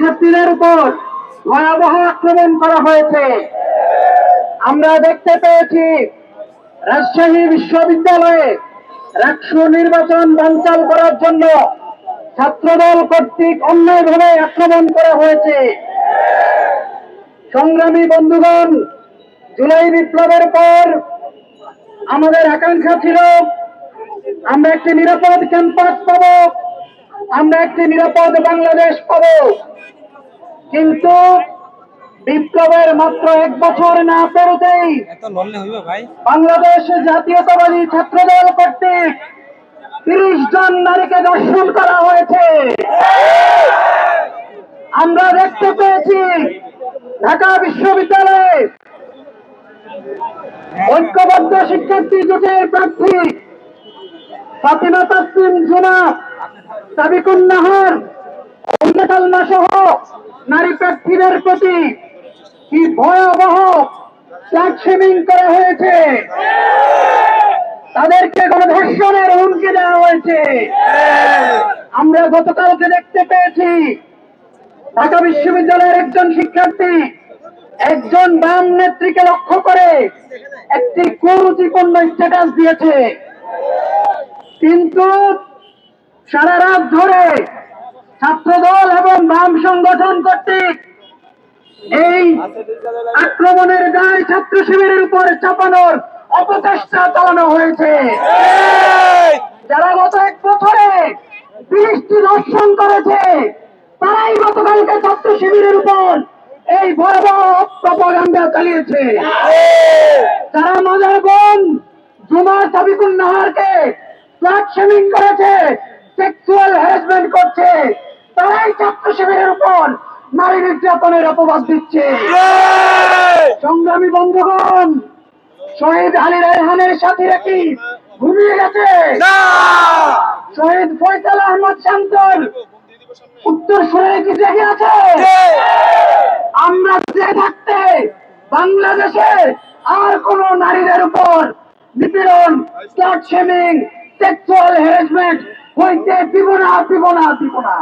শিক্ষার্থীদের উপর ভয়াবহ আক্রমণ করা হয়েছে। আমরা দেখতে পেয়েছি, রাজশাহী বিশ্ববিদ্যালয়ে রাষ্ট্র নির্বাচন বানচাল করার জন্য ছাত্রদল কর্তৃক অন্যায়ভাবে আক্রমণ করা হয়েছে। সংগ্রামী বন্ধুগণ, জুলাই বিপ্লবের পর আমাদের আকাঙ্ক্ষা ছিল, আমরা একটি নিরাপদ ক্যাম্পাস পাব, আমরা একটি নিরাপদ বাংলাদেশ পাব। কিন্তু বিপ্লবের মাত্র এক বছর না পেরোতেই বাংলাদেশ জাতীয়তাবাদী ছাত্রদল কর্তৃক তিরিশ জন নারীকে দর্শন করা হয়েছে। আমরা দেখতে পেয়েছি ঢাকা বিশ্ববিদ্যালয়ে ঐক্যবদ্ধ শিক্ষার্থী জোটের প্রার্থী ফাতিমা তাসলিম জুনা সাবিকুন নাহার অন্যকালমা সহ নারী প্রার্থীদের প্রতি কি ভয়াবহ ফ্ল্যাগ করা হয়েছে? তাদেরকে গণধর্ষণের হুমকি দেওয়া হয়েছে? আমরা গতকালকে দেখতে পেয়েছি, ঢাকা বিশ্ববিদ্যালয়ের একজন শিক্ষার্থী একজন বাম নেত্রীকে লক্ষ্য করে একটি কুরুচিপূর্ণ স্ট্যাটাস দিয়েছে। কিন্তু সারা রাত ধরে ছাত্রদল এবং বাম সংগঠন কর্তৃক এই আক্রমণের দায় ছাত্র শিবিরের উপর চাপানোর অপচেষ্টা চালানো হয়েছে। যারা গত এক বছরে তিরিশটি দর্শন করেছে তারাই গতকালকে ছাত্র শিবিরের উপর এই প্রপাগান্ডা চালিয়েছে। যারা মজার বোন জুমা সাবিকুল নাহারকে ফ্ল্যাট শেমিং করেছে সেক্সুয়াল হ্যারাসমেন্ট করছে তারাই ছাত্র শিবিরের উপর নারী নির্যাতনের অপবাদ দিচ্ছে। সংগ্রামী বন্ধুগণ শহীদ আলী রায়হানের সাথে কি ঘুমিয়ে গেছে। শহীদ ফয়সাল আহমদ শান্তর উত্তর সুরে কি জেগে আছে? আমরা যে থাকতে বাংলাদেশে আর কোন নারীদের উপর নিপীড়ন স্লাট শেমিং সেক্সুয়াল হ্যারাসমেন্ট হইতে দিব না দিব না দিব না।